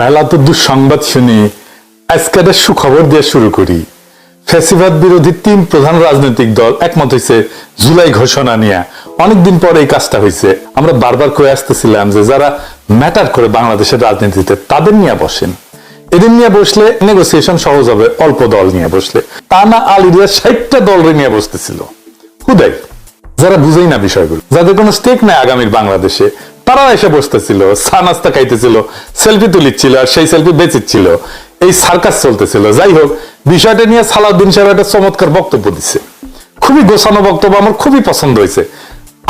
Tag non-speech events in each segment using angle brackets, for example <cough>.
মেলা তো দুঃসংবাদ শুনি, আজকে একটা সুখবর দিয়ে শুরু করি। ফ্যাসিবাদ বিরোধী তিন প্রধান রাজনৈতিক দল একমত হয়েছে জুলাই ঘোষণা নিয়ে। অনেকদিন পরে এই কাজটা হয়েছে আমরা বারবার করে আসতেছিলাম যে যারা ম্যাটার করে বাংলাদেশের রাজনীতিতে, তাদের নিয়ে বসেন। এদের নিয়ে বসলে নেগোসিয়েশন সহজ হবে, অল্প দল নিয়ে বসলে। তা না আলিরিয়া ষাটটা দল নিয়ে বসতেছিল। হুদাই যারা বুঝেই না বিষয়গুলো। যাদের কোনো স্টেক নাই আগামীর বাংলাদেশে তারা এসে বসতেছিল চা নাস্তা খাইতেছিল সেলফি তুলিচ্ছিল আর সেই সেলফি বেচিচ্ছিল। এই সার্কাস চলতেছিল। যাই হোক, বিষয়টা নিয়ে সালাউদ্দিন সাহেব একটা চমৎকার বক্তব্য দিচ্ছে খুবই গোছানো বক্তব্য, আমার খুবই পছন্দ হয়েছে।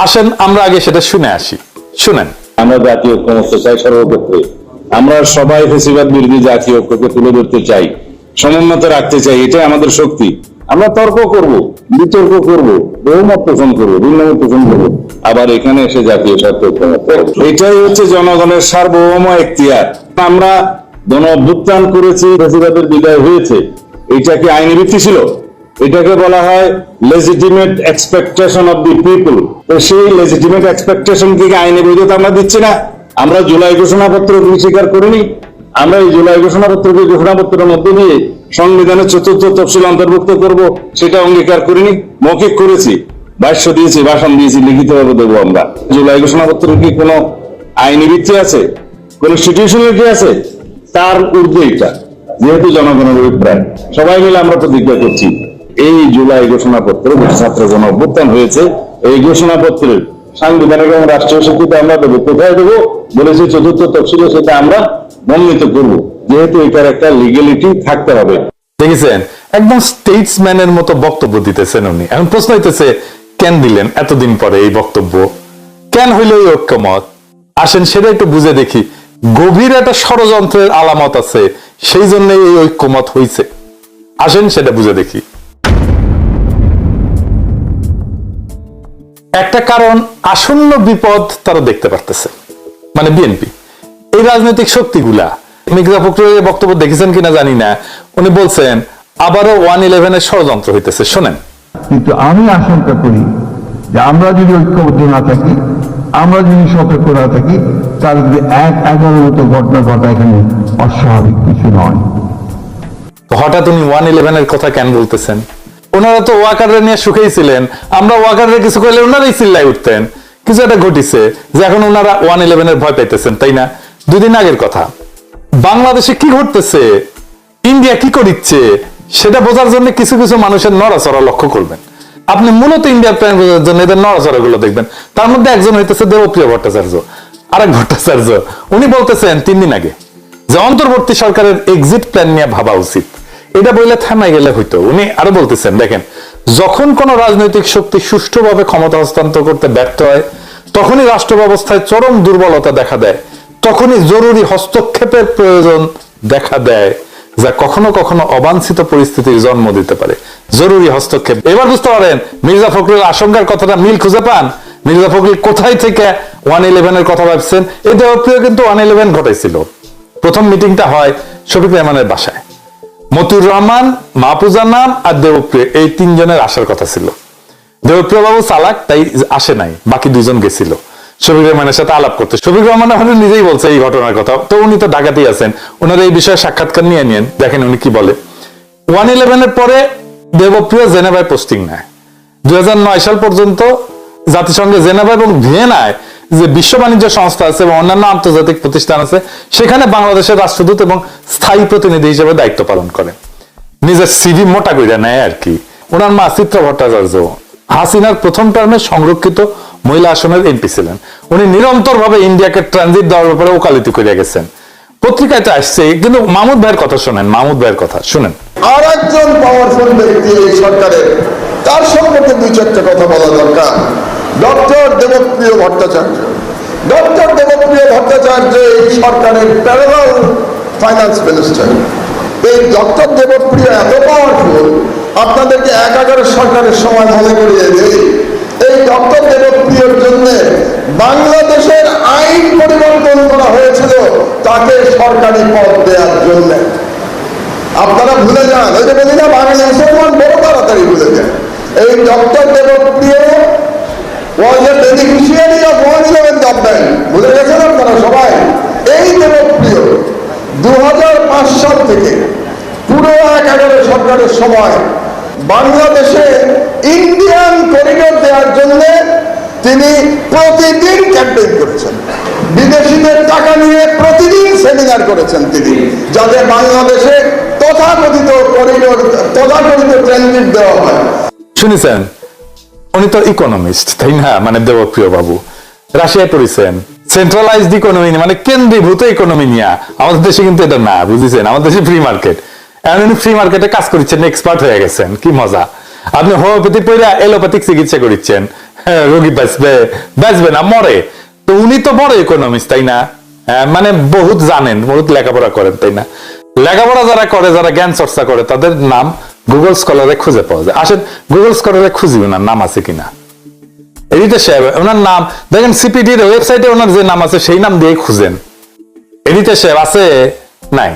আসেন, আমরা আগে সেটা শুনে আসি। শুনেন। আমরা জাতীয় ঐক্যমত্য চাই সর্বক্ষেত্রে আমরা সবাই ফেসিবাদ বিরোধী জাতীয় ঐক্যকে তুলে ধরতে চাই, সমুন্নত রাখতে চাই, এটাই আমাদের শক্তি। আমরা তর্ক করব, বিতর্ক করব, বহুমত পোষণ করব, ভিন্নমত পোষণ করব। আবার এখানে এসে জাতীয় স্বার্থ এটাই হচ্ছে জনগণের সার্বভৌম এখতিয়ার। আমরা গণ অভ্যুত্থান করেছি, ফেসিবাদের বিদায় হয়েছে। এটা কি আইনি ভিত্তি ছিল? এটাকে বলা হয় legitimate expectation of the people তো সেই লেজিটিমেট এক্সপেকটেশন থেকে আইনি বৈধতা আমরা দিচ্ছি না? আমরা জুলাই ঘোষণাপত্র স্বীকার করিনি? আমরা এই জুলাই ঘোষণাপত্রকে ঘোষণাপত্রের মধ্যে দিয়ে সংবিধানের চতুর্থ তফসিল অন্তর্ভুক্ত করব, সেটা অঙ্গীকার করিনি, মৌখিক করেছি, ভাষ্য দিয়েছি, ভাষণ দিয়েছি, লিখিতভাবে দেবো আমরা। জুলাই ঘোষণাপত্রের কি কোনো আইনি ভিত্তি আছে? কনস্টিটিউশনালিটি আছে? তার ঊর্ধ্বে এটা, যেহেতু জনগণের অভিপ্রায়। সবাই মিলে আমরা প্রতিজ্ঞা করছি, এই জুলাই ঘোষণাপত্র ছাত্র গণ অভ্যুত্থান হয়েছে, এই ঘোষণাপত্রের সাংবিধানিক এবং রাষ্ট্রীয় স্বীকৃতি আমরা দেবো। কোথায় দেবো? বলেছি চতুর্থ তফসিলে, সেটা আমরা মনোনীত করব। যেহেতু এটার একটা লিগেলিটি থাকতে হবে। দেখেছেন? একদম স্টেটসম্যানের মতো বক্তব্য দিতেছেন উনি। এখন প্রশ্ন হইতেছে, কেন দিলেন? এতদিন পরে এই বক্তব্য। কেন হইল এই ঐক্যমত? আসেন সেটা একটু বুঝে দেখি। গভীর একটা ষড়যন্ত্রের আলামত আছে, সেই জন্য এই ঐক্যমত হইছে। আসেন সেটা বুঝে দেখি। একটা কারণ আসন্ন বিপদ তারা দেখতে পারতেছে। মানে বিএনপি। রাজনৈতিক শক্তিগুলা। মির্জা ফখরুলের বক্তব্য দেখেছেন কিনা জানি না। উনি বলছেন আবারও ওয়ান ইলেভেনের ষড়যন্ত্র হইতেছে। শোনেন। কিন্তু আমি আশঙ্কা করি যে আমরা যদি ঐক্যবদ্ধ না থাকি আমরা যদি সতর্ক না থাকি তাহলে যদি এক এগারো মতো ঘটনা ঘটা এখানে অস্বাভাবিক কিছু নয়। হঠাৎ উনি ওয়ান ইলেভেনের কথা কেন বলতেছেন? ওনারা তো ওয়াকারে নিয়ে সুখেই ছিলেন। আমরা ওয়াকারে কিছু করলে ওনারাই চিল্লাই উঠতেন। কিছু একটা ঘটিছে যে এখন ওনারা ওয়ান ইলেভেনের ভয় পাইতেছেন তাই না? দুদিন আগের কথা। বাংলাদেশে কি ঘটতেছে, ইন্ডিয়া কি করিচ্ছে, সেটা বোঝার জন্য কিছু কিছু মানুষের নড়াচড়া লক্ষ্য করবেন। আপনি মূলত ইন্ডিয়ার প্ল্যান বোঝার জন্য এদের নড়াচড়া গুলো দেখবেন। তার মধ্যে একজন হইতেছে দেবপ্রিয় ভট্টাচার্য, আরেক ভট্টাচার্য। উনি বলতেছেন, তিন দিন আগে যে অন্তর্বর্তী সরকারের এক্সিট প্ল্যান নিয়ে ভাবা উচিত। এটা বললে থামাই গেলে হইতো। উনি আরও বলতেছেন, দেখেন, যখন কোন রাজনৈতিক শক্তি সুষ্ঠুভাবে ক্ষমতা হস্তান্তর করতে ব্যর্থ হয়, তখনই রাষ্ট্র ব্যবস্থায় চরম দুর্বলতা দেখা দেয়। তখনই জরুরি হস্তক্ষেপের প্রয়োজন দেখা দেয়, যা কখনো কখনো অবাঞ্ছিত পরিস্থিতির জন্ম দিতে পারে। জরুরি হস্তক্ষেপ। এবার বুঝতে পারেন, মির্জা ফখরুলের আশঙ্কার কথাটা মিল খুঁজে পান? মির্জা ফখরুল কোথায় থেকে ওয়ান ইলেভেনের কথা ভাবছেন? এই দেহপ্রিয় কিন্তু ওয়ান ইলেভেন ঘটাইছিল। প্রথম মিটিংটা হয় শফিক রহমানের বাসায়। মতিউর রহমান, মাহফুজা নাম আর দেবপ্রিয়, এই তিনজনের আসার কথা ছিল। দেবপ্রিয় বাবু চালাক, তাই আসে নাই, বাকি দুজন গেছিল। শফিক রহমানের সাথে আলাপ করতে। শফিক রহমান আমাদের নিজেই বলছে এই ঘটনার কথা। তো উনি তো ঢাকাতেই আছেন। ওনার এই বিষয়ে সাক্ষাৎকার নিয়ে নিন দেখেন উনি কি বলে। ওয়ান ইলেভেনের পরে দেবপ্রিয় জেনেভায় পোস্টিং নেয়। দুই সাল পর্যন্ত জাতিসংঘে জেনেভা এবং ভিয়েনায় যে বিশ্ব বাণিজ্য সংস্থা আছে এবং অন্যান্য আন্তর্জাতিক প্রতিষ্ঠান আছে, সেখানে বাংলাদেশের রাষ্ট্রদূত এবং স্থায়ী প্রতিনিধি হিসেবে দায়িত্ব পালন করেন নিজের সিভি মোটা করে নেয় আর কি। ওনার মা চিত্র ভট্টাচার্য। হাসিনার প্রথম টার্মে সংরক্ষিত মহিলা আসনের এমপি ছিলেন। উনি নিরন্তর ভাবে ইন্ডিয়াকে ট্রানজিট দেওয়ার ব্যাপারে ওকালতি করে গেছেন। পত্রিকায় তো আসছে, কিন্তু মাহমুদ ভাইয়ের কথা শোনেন, মাহমুদ ভাইয়ের কথা শুনেন। আর একজন পাওয়ারফুল ব্যক্তি এই সরকারের তার সম্পর্কে দুই চারটে কথা বলা দরকার। ডক্টর দেবপ্রিয় ভট্টাচার্য। ডক্টর দেবপ্রিয় ভট্টাচার্য এই সরকারের প্যারালাল ফাইন্যান্স মিনিস্টার এই ডক্টর দেবপ্রিয় এত পাওয়ারফুল আপনাদেরকে এক এগারো সরকারের সময় মনে করিয়ে দেয় এই ডক্টর দেবপ্রিয়র জন্য বাংলাদেশের আইন পরিবর্তন করা হয়েছিল তাকে সরকারি পদ দেওয়ার জন্য। আপনারা ভুলে যান ওই যে বলি না, বাঙালি মুসলমান বড় তাড়াতাড়ি ভুলে যান। এই doctor Debapriya was a beneficiary of one eleven ভুলে গেছেন আপনারা সবাই? এই দেবপ্রিয় দু হাজার পাঁচ সাল থেকে পুরো এক এগারো সরকারের সময় বাংলাদেশে ইন্ডিয়ান করিডোর দেওয়ার জন্য তিনি প্রতিদিন ক্যাম্পেইন করেছেন। বিদেশিদের টাকা নিয়ে প্রতিদিন সেমিনার করেছেন তিনি, যাতে বাংলাদেশে তথাকথিত করিডোর তথাকথিত ট্রানজিট দেওয়া হয়। শুনেছেন উনি তো ইকোনমিস্ট তাই না? মানে দেবপ্রিয় বাবু। রাশিয়ায় পড়েছেন সেন্ট্রালাইজড ইকোনমি মানে কেন্দ্রীভূত ইকোনমি নিয়ে। আমাদের দেশে কিন্তু এটা না, বুঝেছেন? আমাদের দেশে ফ্রি মার্কেট এখন ফ্রি মার্কেটে কাজ করছেন এক্সপার্ট হয়ে গেছেন। কি মজা। আপনি হোমিওপ্যাথি পড়ে এলোপ্যাথিক চিকিৎসা করছেন হ্যাঁ, রোগী বাঁচবে বাঁচবে না মরে। তো উনি তো বড় ইকোনমিস্ট তাই না? হ্যাঁ, মানে বহুত জানেন বহুত লেখাপড়া করেন তাই না? লেখাপড়া যারা করে যারা জ্ঞান চর্চা করে তাদের নাম গুগল স্কলারে খুঁজে পাওয়া যায়। আসেন গুগল স্কলারে খুঁজি ওনার নাম আছে কিনা। এডিটর সাহেব ওনার নাম দেখেন সিপিডির ওয়েবসাইটে ওনার যে নাম আছে সেই নাম দিয়ে খুঁজেন। এডিটর সাহেব আছে? নাই।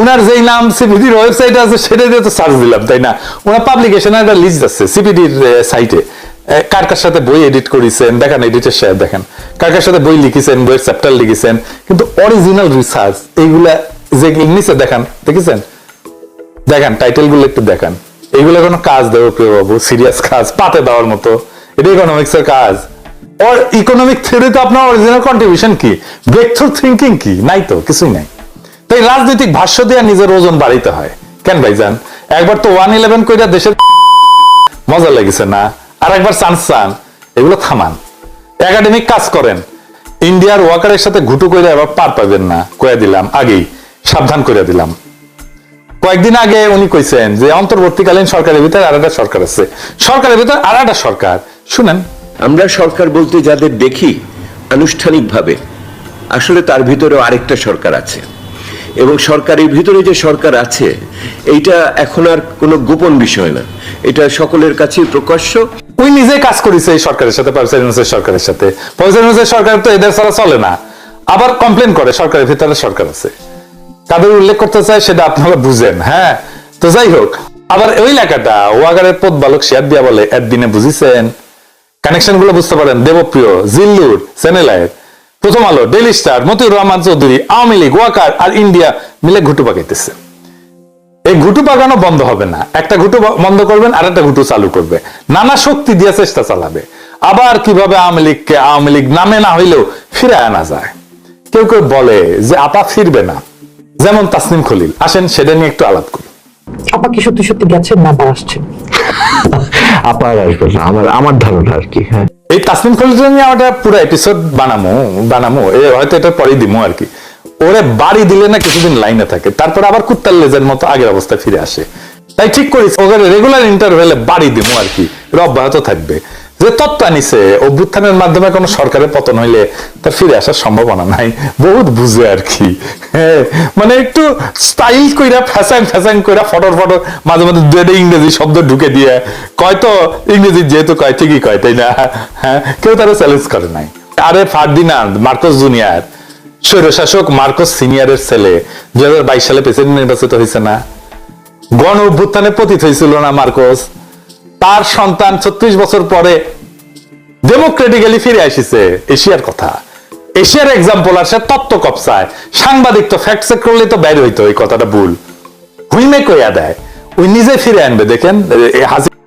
ওনার যেই নাম সিপিডির ওয়েবসাইটে আছে সেটা দিয়ে তো সার্চ দিলাম, তাই না? ওনার পাবলিকেশনের একটা লিস্ট আছে সিপিডির সাইটে কার কার সাথে বই এডিট করেছেন, দেখেন এডিটর সাহেব দেখেন। কার কার সাথে বই লিখেছেন, বইয়ের চ্যাপ্টার লিখেছেন। কিন্তু অরিজিনাল রিসার্চ এইগুলা যে নিচে দেখান, দেখেছেন? দেখেন টাইটেলগুলো একটু দেখান। এইগুলো কোনো কাজ দেবো প্রিয় বাবু সিরিয়াস কাজ, পাতে দেওয়ার মতো। এটা ইকোনমিক্স এর কাজ। ওর ইকোনমিক থিওরিতে আপনার অরিজিনাল কন্ট্রিবিউশন কি? ব্রেক থ্রু থিঙ্কিং কি? নাই তো, কিছুই নাই। তাই রাজনৈতিক ভাষ্য দিয়ে নিজের ওজন বাড়াইতে হয়। কেন ভাইজান? একবার তো ওয়ান ইলেভেন কইরা দেশের মজা লেগেছে না? আর একবার চান্স চান, এগুলো থামান। একাডেমিক কাজ করেন। ইন্ডিয়ার ওয়াকারের সাথে ঘুটু করে আবার পার পাবেন না কয়ে দিলাম আগেই, সাবধান করে দিলাম। কয়েকদিন আগে উনি কইছেন যে অন্তর্বর্তীকালীন সরকারের ভিতরে আর একটা সরকার আছে। সরকারের ভিতরে আর একটা সরকার। শুনেন। আমরা সরকার বলতে যাদের দেখি, আনুষ্ঠানিকভাবে, আসলে তার ভিতরেও আরেকটা সরকার আছে। এবং সরকারের ভিতরে যে সরকার আছে, এইটা এখন আর কোনো গোপন বিষয় না। এটা সকলের কাছেই প্রকাশ্য। ওই নিজে কাজ করেছে এই সরকারের সাথে প্রফেসর সরকারের সাথে। প্রফেসর সরকার তো এদের ছাড়া চলে না। আবার কমপ্লেন করে, সরকারের ভিতরে সরকার আছে। তাদের উল্লেখ করতে চাই সেটা আপনারা বুঝেন হ্যাঁ? তো যাই হোক, আবার ওই লেখাটা, ওয়াগারের পদ বালক শেয়ার দিয়া বলে একদিনে বুঝিছেন? কানেকশনগুলো বুঝতে পারেন, দেবপ্রিয়, জিল্লুর সেনেলায়ের প্রথম আলো ডেলি স্টার মতিউর রহমান চৌধুরী আওয়ামী লীগ ওয়াকার আর ইন্ডিয়া মিলে ঘুটু পাকাইতেছে। এই ঘুটু পাকানো বন্ধ হবে না। একটা ঘুটু বন্ধ করবেন আর একটা ঘুটু চালু করবে। নানা শক্তি দিয়ে চেষ্টা চালাবে। আবার কীভাবে আওয়ামী লীগকে আওয়ামী লীগ নামে না হইলেও ফিরে আনা যায়। কেউ কেউ বলে যে আপা ফিরবে না। যেমন তাসনিম খলিল। আসেন সেটা নিয়ে একটু আলাপ করি। আপা কি সত্যি সত্যি গেছেন না আবার আসছেন? <laughs> আপার আসবে না। আমার আমার ধারণা আর কি হ্যাঁ। এই তাসমিন খলিল নিয়ে আমরা পুরো এপিসোড বানামো বানামো। এ হয়তো এটা পরেই দিমো আর কি। ওরে বাড়ি দিলে না কিছুদিন লাইনে থাকে। তারপর আবার কুত্তার লেজের মতো আগের অবস্থায় ফিরে আসে। তাই ঠিক করেছি ওদের রেগুলার ইন্টারভেলে বাড়ি দিমো আর কি। রব্যাহত থাকবে। যে তত্ত্ব আনিছে অভ্যুত্থানের মাধ্যমে কোনো সরকারের পতন হইলে তার ফিরে আসার সম্ভাবনা নাই। বহুত বুঝে আর কি। হ্যাঁ, মানে একটু স্টাইল কইরা ফ্যাশন ফ্যাশন কইরা ফটর ফটর মাঝে মাঝে দুটো ইংরেজি শব্দ ঢুকে দিয়ে কয় তো ইংরেজি যেহেতু কয় ঠিকই কয় তাই না? হ্যাঁ কেউ তারা চ্যালেঞ্জ করে নাই। আরে ফার্দিনান্দ মার্কস জুনিয়ার স্বৈরশাসক মার্কস সিনিয়রের ছেলে দু হাজার বাইশ সালে প্রেসিডেন্ট নির্বাচিত হয়েছে না। গণ অভ্যুত্থানে পতিত হয়েছিল না মার্কস। তার সন্তান ছত্রিশ বছর পরে ডেমোক্রেটিক্যালি ফিরে আসিছে। এশিয়ার কথা। এশিয়ার এক্সাম্পল আর সে তত্ত্ব কপসায় সাংবাদিক তো ফ্যাক্ট চেক করলে তো বাইরে হইতো, এই কথাটা ভুল। হুইমে কইয়া দেয়। ওই নিজে ফিরে আনবে, দেখেন হাসি